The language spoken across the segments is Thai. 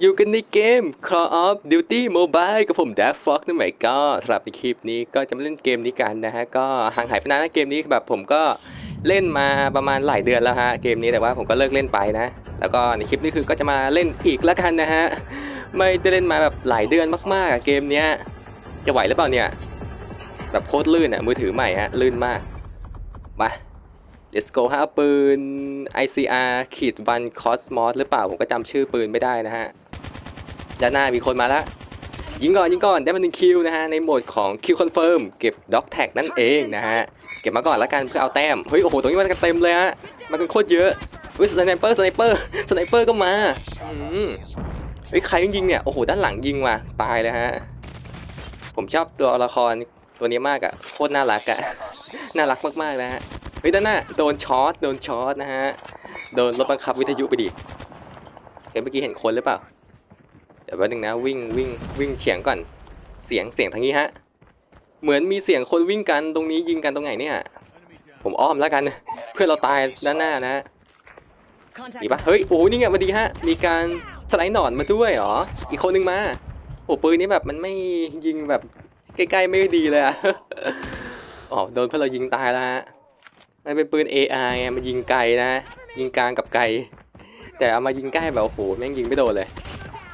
อยู่กันในเกม Call of Duty Mobile กับผม Dark Fox นั่นหมายก็สำหรับในคลิปนี้ก็จะมาเล่นเกมนี้กันนะฮะ ก็ห่างหายไปนานนะเกมนี้แบบผมก็เล่นมาประมาณหลายเดือนแล้วฮะ เกมนี้แต่ว่าผมก็เลิกเล่นไปนะ แล้วก็ในคลิปนี้คือก็จะมาเล่นอีกแล้วกันนะฮะ ไม่ได้เล่นมาแบบหลายเดือนมากๆอะเกมเนี้ย จะไหวหรือเปล่าเนี่ย แบบโคตรลื่นอะมือถือใหม่ฮะ ลื่นมาก มา let's go ฮะเอาปืน ICR ขีดวันคอสมอสหรือเปล่า ผมก็จำชื่อปืนไม่ได้นะฮะ ด้านหน้ามีคนมาแล้วยิงก่อนยิงก่อนได้มาหนึ่งคิวนะฮะในโหมดของคิวคอนเฟิร์มเก็บด็อกแท็กนั่นเองนะฮะเก็บมาก่อนแล้วกันเพื่อเอาแต้มเฮ้ยโอ้โหตรงนี้มากันเต็มเลยฮะมากันโคตรเยอะอุ้ยสไนเปอร์สไนเปอร์สไนเปอร์ก็มาอืมเฮ้ยใครยิงเนี่ยโอ้โหด้านหลังยิงว่ะตายเลยฮะผมชอบตัวละครตัวนี้มากอะโคตรน่ารักอะน่ารักมากๆนะฮะเฮ้ยด้านหน้าโดนช็อตโดนช็อตนะฮะโดนรถบังคับวิทยุไปดิเฮ้ยเมื่อกี้เห็นคนหรือเปล่า ดี๋ยวแป๊บนึงนะวิ่งวิ่งวิ่งเฉียงก่อน เสียงเสียงทางนี้ฮะ เหมือนมีเสียงคนวิ่งกันตรงนี้ยิงกันตรงไหนเนี่ย ผมอ้อมแล้วกัน เพื่อนเราตายด้านหน้านะมีปะเฮ้ยโอ้นี่ไงมาดีฮะ มีการสไลด์หนอนมาด้วยเหรอ อีกคนนึงมาโอ้ปืนนี้แบบมันไม่ยิงแบบใกล้ๆไม่ดีเลยอะอ๋อโดนเพื่อนเรายิงตายแล้วฮะมันเป็นปืน AI ไงมันยิงไกลนะ ยิงกลางกับไกล แต่เอามายิงใกล้แบบโอ้โหแม่งยิงไม่โดนเลย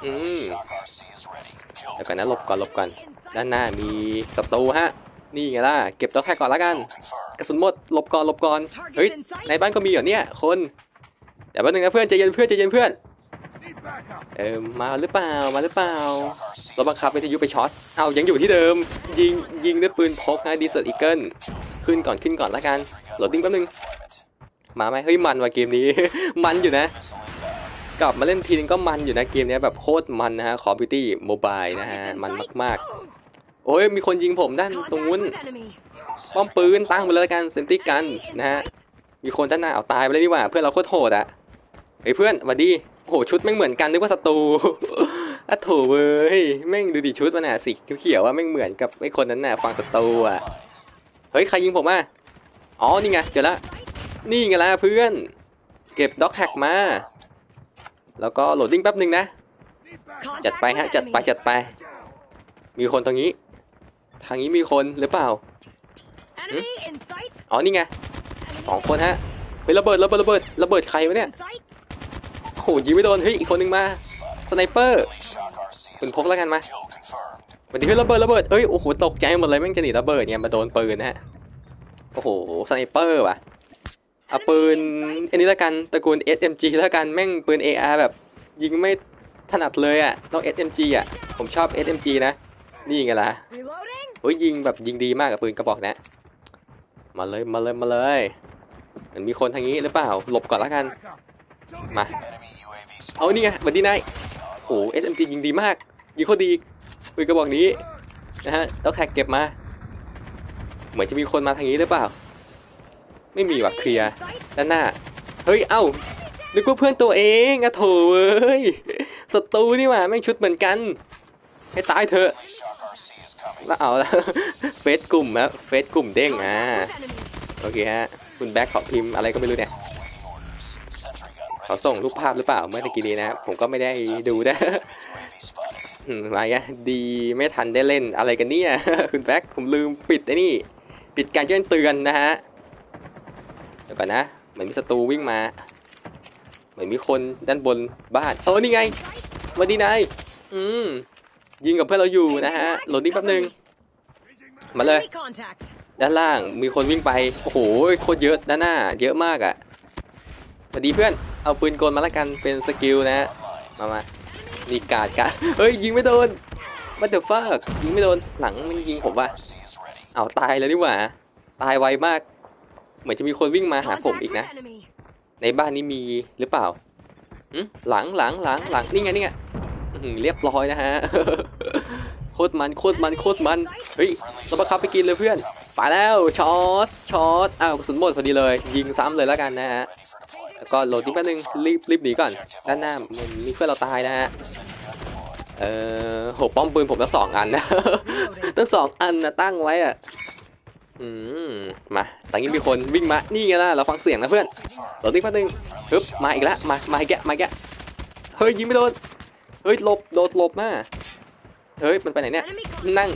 อืมเดี๋ยวก่อนนะหลบก่อนหลบก่อน ด้านหน้ามีศัตรูฮะ นี่ไงล่ะ เก็บตัวแท็กก่อนละกัน กระสุนหมด หลบก่อนหลบก่อน เฮ้ย ในบ้านก็มีเหรอเนี่ย คน เดี๋ยวแป๊บนึงนะเพื่อนใจเย็นเพื่อนใจเย็นเพื่อน เออมาหรือเปล่า มาหรือเปล่า เราบังคับวิทยุไปช็อต เอายังอยู่ที่เดิม ยิงยิงด้วยปืนพกนะดีเซอร์อีเกิลขึ้นก่อนขึ้นก่อนละกัน โหลดดิ้งแป๊บนึง มาไหมเฮ้ยมันว่ะเกมนี้ มันอยู่นะ กลับมาเล่นทีนึงก็มันอยู่นะเกมเนี้ยแบบโคตรมันนะฮะ Call of Duty Mobile นะฮะมันมากๆ โอ้ยมีคนยิงผมด้านตรงนู้นป้อมปืนตั้งไปเลยละกันเซนติกันนะฮะมีคนด้านหน้าเอาตายไปเลยดีกว่า เพื่อนเราโคตรโหดอะเฮ้ยเพื่อนหวัดดีโอ้โหชุดแม่งเหมือนกันนึกว่าศัตรูอะโถเว้ยแม่งดูดิชุดมันน่ะสีเขียวๆว่าแม่งเหมือนกับไอ้คนนั้นน่ะฟังศัตรูอะเฮ้ยใครยิงผมอะอ๋อนี่ไงเจอละนี่ไงล่ะเพื่อน เก็บด็อกแฮกมา แล้วก็โหลดดิ้งแป๊บหนึ่งนะ จัดไปฮะ จัดไปจัดไป มีคนตรงนี้ ทางนี้มีคนหรือเปล่าอ๋อนี่ไงสองคนฮะเฮ้ยระเบิดระเบิดระเบิดระเบิดใครวะเนี่ยโอ้โหยิงไม่โดนเฮ้ยอีกคนนึงมาสไนเปอร์ปืนพกแล้วกันมาวันนี้เฮ้ยระเบิดระเบิดเอ้ยโอ้โหตกใจหมดเลยแม่งจะหนีระเบิดเนี่ยมาโดนปืนนะฮะโอ้โหสไนเปอร์ว่ะ เอาปืนอันนี้แล้วกันตระกูล SMG แล้วกันแม่งปืน AR แบบ ยิงไม่ถนัดเลยอะต้อง SMG อะผมชอบ SMG นะ นี่ไงล่ะโอ้ยยิงแบบยิงดีมากกับปืนกระบอกนะมาเลยมาเลยมาเลยเหมือนมีคนทางนี้หรือเปล่าหลบก่อนแล้วกันมาเอานี่ไงบัดดี้ไนท์โอ้โห SMG ยิงดีมากยิงโคตรดีปืนกระบอกนี้นะฮะแล้วแท็กเก็บมา เหมือนจะมีคนมาทางนี้หรือเปล่า ไม่มีว่ะเคลียร์ด้านหน้า เฮ้ย เอ้า นึกว่าเพื่อนตัวเองอะโถเอ้ยศัตรูนี่ว่าแม่ชุดเหมือนกัน ให้ตายเถอะแล้วเอาละเฟซกลุ่มครับเฟซกลุ่มเด้งอ่าโอเคฮะ คุณแบ็คขอพิมพ์อะไรก็ไม่รู้เนี่ยเขาส่งรูปภาพหรือเปล่าเมื่อกี้นี้นะครับผมก็ไม่ได้ดูนะอืมาอะดีไม่ทันได้เล่นอะไรกันเนี่ย คุณแบ็คผมลืมปิดไอ้นี่ ปิดการแจ้งเตือนนะฮะ เดี๋ยวก่อนนะ เหมือนมีศัตรูวิ่งมา เหมือนมีคนด้านบนบ้านเออนี่ไงวันดีนายอืมยิงกับเพื่อนเราอยู่นะฮะโหลดดิ้งแป๊บนึงมาเลย ด้านล่างมีคนวิ่งไป โอ้โหโคตรเยอะด้านหน้า เยอะมากอะ่ะสวัสดีเพื่อน เอาปืนกลมาละกันเป็นสกิลนะฮะมามานี่กาดกะเฮ้ยยิงไม่โดนมันเดอะฟักยิงไม่โดนหลังมันยิงผมว่ะเอาตายแล้วนี่หว่า ตายไวมาก เหมือนจะมีคนวิ่งมาหาผมอีกนะ ในบ้านนี้มีหรือเปล่าหึหลังหลังหลังหลังนี่ไงนี่ไงเรียบร้อยนะฮะโคตรมันโคตรมันโคตรมันเฮ้ยเราบังคับไปกินเลยเพื่อนไปแล้วช็อตช็อตอ้าวกระสุนหมดพอดีเลย ยิงซ้ำเลยแล้วกันนะฮะแล้วก็โหลดทิ้งแป๊บนึงรีบรีบหนีก่อน ด้านหน้ามันมีเพื่อนเราตายนะฮะเออโหป้อมปืนผมทั้งสองอันนะทั้งสองอันนะตั้งไว้อะ อืมมาตอนนี้มีคนวิ่งมา นี่ไงล่ะ เราฟังเสียงนะเพื่อนโหลดทิ้งแป๊บนึงฮึบ มาอีกแล้ว มา มาอีกแกะ มาอีกแกะ เฮ้ยยิงไม่โดน เฮ้ยหลบ โดดหลบมา เฮ้ย มันไปไหนเนี่ย Enemy นั่ง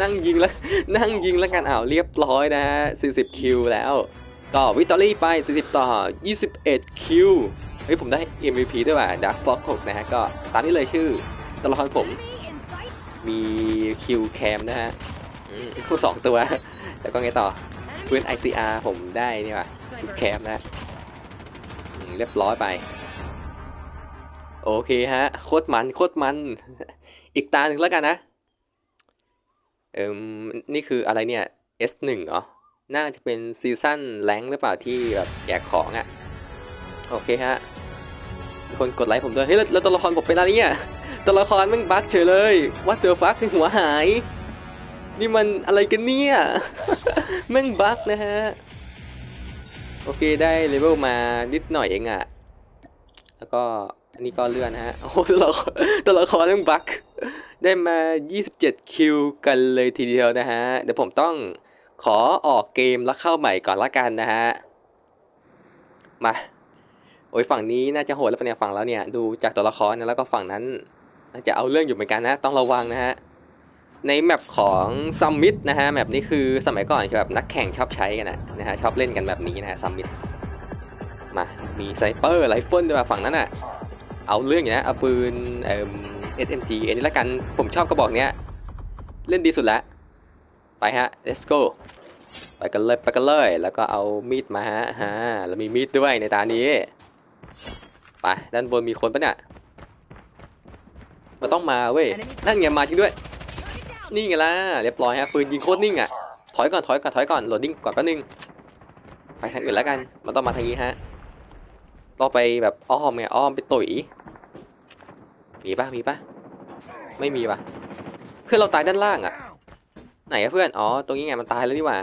นั่งยิงแล้ว นั่งยิงแล้วกันอ้าว เรียบร้อยนะฮะ40 คิวแล้ว ก็วิตอรี่ไป 40 ต่อ 21 คิว เฮ้ย ผมได้ MVP ด้วยว่ะ Dark Fox 6นะฮะ ก็ตามนี้เลยชื่อตัวละครผม Enemy in sight. มีคิวแคมนะฮะ อืมสองตัว แล้วก็ไงต่อ Enemy ปืน ICR ผมได้นี่ว่ะคิว sniper. แคมนะเรียบร้อยไป โอเคฮะ โคตรมันโคตรมัน อีกตาหนึ่งแล้วกันนะ เอิมนี่คืออะไรเนี่ย S1 เหรอ น่าจะเป็นซีซั่นแรงหรือเปล่าที่แบบแจกของอะ่ะ โอเคฮะคนกดไลค์ผมด้วย เฮ้ย แล้วตัวละครผมเป็นอะไรเนี่ย ตัวละครมันบั๊กเฉยเลยวัดเตอร์ฟักหัวหาย นี่มันอะไรกันเนี่ย แม่งบั๊กนะฮะ โอเคได้เลเวลมานิดหน่อยเองอะแล้วก็อันนี้ก็เลื่อนนะฮะ โอ้โหตัวละครตัวละครแม่งบั๊กได้มา 27 คิวกันเลยทีเดียวนะฮะ เดี๋ยวผมต้องขอออกเกมแล้วเข้าใหม่ก่อนละกันนะฮะ มา โอ้ยฝั่งนี้น่าจะโหดแล้วปะเนี่ยฝั่งแล้วเนี่ย ดูจากตัวละครนะแล้วก็ฝั่งนั้น น่าจะเอาเรื่องอยู่เหมือนกันนะ ต้องระวังนะฮะ ในแมปของซัมมิ t นะฮะแมปนี้คือสมัยก่อนคือแบบนักแข่งชอบใช้กันนะนะฮะชอบเล่นกันแบบนี้นะฮะซัมมิ t มา มีไซเปอร์ไรเฟิลด้วยฝั่งนั้นอะ เอาเรื่องอยู่นะเอาปืนเอ่อ SMG อันนี้ละกัน ผมชอบกระบอกเนี้ย เล่นดีสุดแล้ว ไปฮะ let's go ไปกันเลยไปกันเลย แล้วก็เอามีดมาฮะฮะแล้วมีมีดด้วยในตานี้ ไปด้านบนมีคนปะเนี่ยมันต้องมาเว้ย นั่นไงมาจริงด้วย นี่ไงล่ะเรียบร้อยฮะปืนยิงโคตรนิ่งอะถอยก่อนถอยก่อนถอยก่อนโหลดดิ้งก่อนแป๊บนึงไปทางอื่นแล้วกันมันต้องมาทางนี้ฮะต้องไปแบบอ้อมไงอ้อมไปตุ๋ยมีปะมีปะไม่มีปะเพื่อนเราตายด้านล่างอะไหนอะเพื่อนอ๋อตรงนี้ไงมันตายแล้วนี่หว่า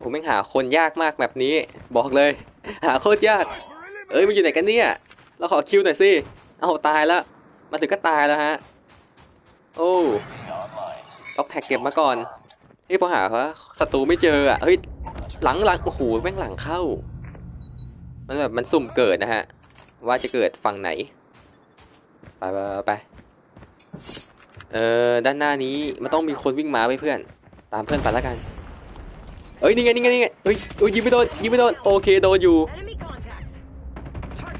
ผมแม่งหาคนยากมากแบบนี้ บอกเลย หาโคตรยาก เอ้ยมันอยู่ไหนกันเนี่ยเราขอคิวหน่อยสิเอาตายแล้วมาถึงก็ตายแล้วฮะ โอ้ล็อกแท็กเก็บมาก่อนเฮ้ยพอหาว่าศัตรูไม่เจออะเฮ้ยหลังหลังโอ้โหแม่งหลังเข้า มันแบบมันสุ่มเกิดนะฮะ ว่าจะเกิดฝั่งไหน ไปไปไปไปเออด้านหน้านี้มันต้องมีคนวิ่งมาไว้เพื่อน ตามเพื่อนไปแล้วกันเอ้ยนี่ไงนี่ไงนี่ไงเฮ้ยเอ้ยยิงไม่โดนยิงไม่โดนโอเคโดนอยู่ Enemy contact.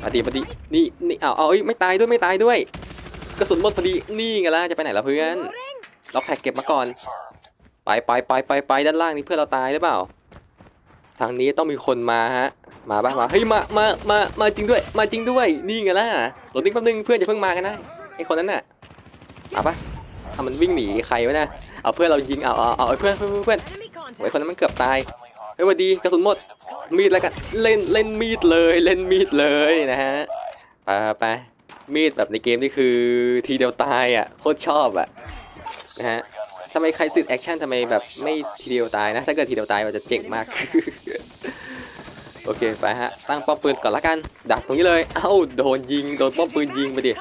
มาดีมาดีนี่นี่เอาเอาเอ้ยไม่ตายด้วยไม่ตายด้วย กระสุนหมดพอดี นี่ไงล่ะ จะไปไหนล่ะเพื่อน Reloading. ล็อกแท็กเก็บมาก่อน ไปไปไปไปไปด้านล่างนี่เพื่อนเราตายหรือเปล่า ทางนี้ต้องมีคนมาฮะ มาบ้างมา เฮ้ยมา มา มา มาจริงด้วย มาจริงด้วย นี่ไงล่ะโหลดดิ้งแป๊บนึงเพื่อนอย่าเพิ่งมากันนะ ไอคนนั้นน่ะเอาปะเอามันวิ่งหนีใครวะนะเอาเพื่อนเรายิง เอาเอาเอาเอาเพื่อนเพื่อนเพื่อนเพื่อน Enemy โอ้ย contact. คนนั้นมันเกือบตาย เฮ้ยหวัดดีกระสุนหมด มีดแล้วกัน เล่นเล่นมีดเลย เล่นมีดเลยนะฮะ ไปไปไป มีดแบบในเกมนี่คือทีเดียวตายอะโคตรชอบอะนะฮะทำไมใครติดแอคชั่นทำไมแบบไม่ทีเดียวตายนะ ถ้าเกิดทีเดียวตายมันจะเจ๋งมาก โอเคไปฮะ ตั้งป้อมปืนก่อนละกัน ดักตรงนี้เลย เอ้าโดนยิง โดนป้อมปืนยิงไปดิ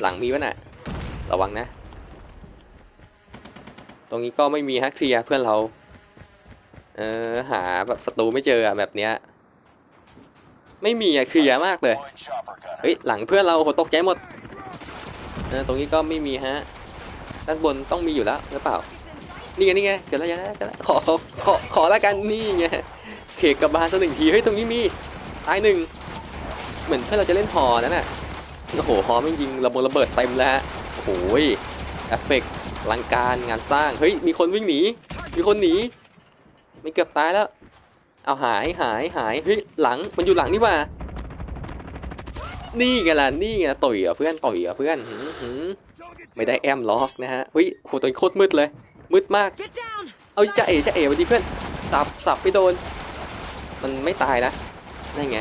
หลังมีวะน่ะ ระวังนะ ตรงนี้ก็ไม่มีฮะเคลียร์เพื่อนเรา เออหาแบบศัตรูไม่เจออะแบบเนี้ย ไม่มีอะเคลียร์มากเลย เฮ้ย หลังเพื่อนเราโหตกใจหมดเออตรงนี้ก็ไม่มีฮะ ด้านบนต้องมีอยู่แล้วหรือเปล่า นี่ไงนี่ไงเกิดแล้วเกิดแล้วเกิดแล้วขอขอขอขอละกันนี่ไงเขกกับบานสักหนึ่งทีเฮ้ยตรงนี้มีตายหนึ่งเหมือนเพื่อนเราจะเล่นหอนั่นน่ะโอ้โหหอไม่งยิงระเบิดระเบิดเต็มแล้วโอ้โหยเอฟเฟกต์ลังการงานสร้างเฮ้ยมีคนวิ่งหนีมีคนหนีไม่เกือบตายแล้ว เอาหายหายหายเฮ้ยหลังมันอยู่หลังนี่ว่า นี่ไงล่ะนี่ไงต่อยเหรอะเพื่อนต่อยเหรอะเพื่อนหืไม่ได้แอมล็อกนะฮะเฮ้ยโหตัวนี้โคตรมืดเลย มืดมาก เอาจะเอ๋จะเอ๋มาดีเพื่อนสับสับไม่โดน มันไม่ตายนะนั่นไง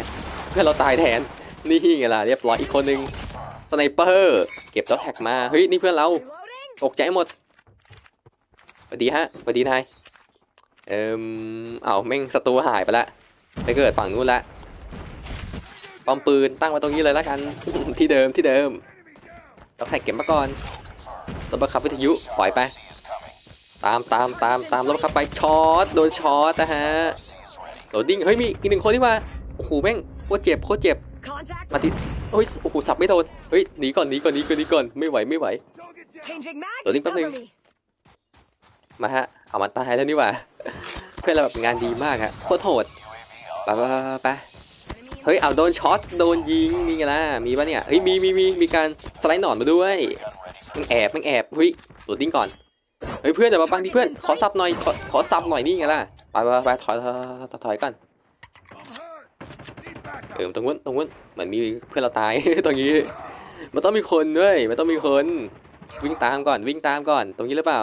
เพื่อนเราตายแทนนี่ไงล่ะเรียบร้อยอีกคนนึงสไนเปอร์เก็บแล้วแท็กมาเฮ้ยนี่เพื่อนเราตกใจหมดสวัสดีฮะสวัสดีนาย เอิมเอาแม่งศัตรูหายไปละไปเกิดฝั่งนู้นละป้อมปืนตั้งไว้ตรงนี้เลยละกัน ที่เดิมที่เดิมแล้วแท็กเก็บมาก่อนรถบังคับวิทยุปล่อยไป ตามตามตามตามรถบังคับไปช็อตโดนช็อตนะฮะโหลดดิ้งเฮ้ยมีอีกหนึ่งคนที่ว่าโอ้โหแม่งโคตรเจ็บโคตรเจ็บ Contact. มาติเฮ้ยโอ้โหสับไม่โดนเฮ้ยหนีก่อนหนีก่อนหนีก่อนหนีก่อนไม่ไหวไม่ไหว Changing mag. Loading Cover something. me. มาฮะเอามันตายแล้วนี่หว่า เพื่อนเราแบบงานดีมากฮะโคตรโหดไปไปไปไปเฮ้ยเอาโดนช็อตโดนยิงนี่ไงล่ะมีปะเนี่ยเฮ้ยมีมีมีมีการสไลด์หนอนมาด้วยมึงแอบมึงแอบเฮ้ยโหลดดิ้งก่อนเฮ้ยเพื่อนเดี๋ยวมาบังที่เพื่อนขอซับหน่อยขอขอซับหน่อยนี่ไงล่ะไปไปไปถอยถอยถอยก่อนเออตรงนู้นตรงนู้นเหมือนมีเพื่อนเราตายตรงนี้ มันต้องมีคนด้วยมันต้องมีคนวิ่งตามก่อนวิ่งตามก่อนตรงนี้หรือเปล่า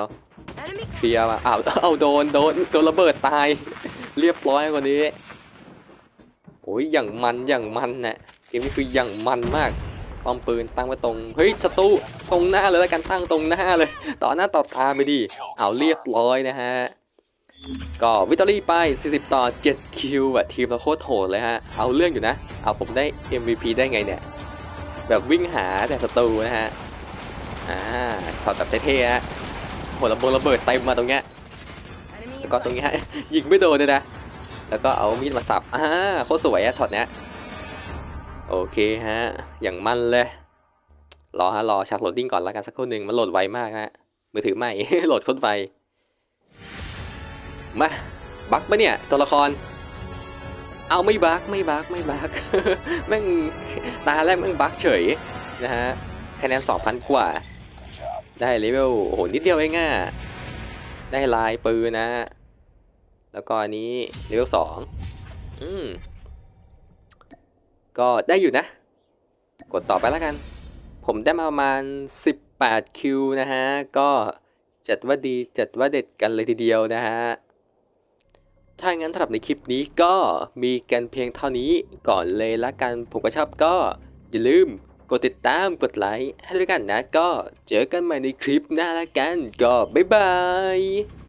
เคลียร์ว่ะอ้าวเอาโดนโดนโดนระเบิดตาย เรียบร้อยกว่านี้โอ้ยอย่างมันอย่างมันน่ะเกมนี้คืออย่างมันมากป้อมปืนตั้งไว้ตรงเฮ้ยศัตรูตรงหน้าเลยแล้วกันตั้งตรงหน้าเลย ต่อหน้าต่อตาไปดิเอาเรียบร้อยนะฮะก็วิตอรี่ไป 40 ต่อ 7 คิวอะทีมเราโคตรโหดเลยฮะ เอาเรื่องอยู่นะ เอาผมได้ MVP ได้ไงเนี่ย แบบวิ่งหาแต่ศัตรูนะฮะ อ่าช็อตแบบเท่ๆฮะ โหระเบิดระเบิดเต็มมาตรงเนี้ย Enemy แล้ว in ก็ตรงนี้ฮะยิงไม่โดนเลยนะ แล้วก็เอามีดมาสับอ่าโคตรสวยอะช็อตเนี้ยโอเคฮะ อย่างมันเลย รอฮะรอฉากโหลดดิ้งก่อนแล้วกันสักครู่หนึ่งมันโหลดไวมากฮะ มือถือใหม่ โหลดโคตรไว มา บักปะเนี่ย ตัวละคร เอาไม่บักไม่บักไม่บักแม่งตาแรกแม่งบักเฉยนะฮะ คะแนน2,000กว่า ได้เลเวลโอ้โหนิดเดียวเองอะได้ลายปืนนะแล้วก็อันนี้เลเวลสองอืมก็ได้อยู่นะ กดต่อไปแล้วกัน ผมได้มาประมาณ 18 คิวนะฮะ ก็จัดว่าดีจัดว่าเด็ดกันเลยทีเดียวนะฮะ ถ้างั้นสำหรับในคลิปนี้ก็มีกันเพียงเท่านี้ก่อนเลยละกัน ผมก็ชอบก็อย่าลืม ดติดตามกดไลค์ให้ด้วยกันนะ ก็เจอกันใหม่ในคลิปหน้าละกัน ก็บ๊ายบาย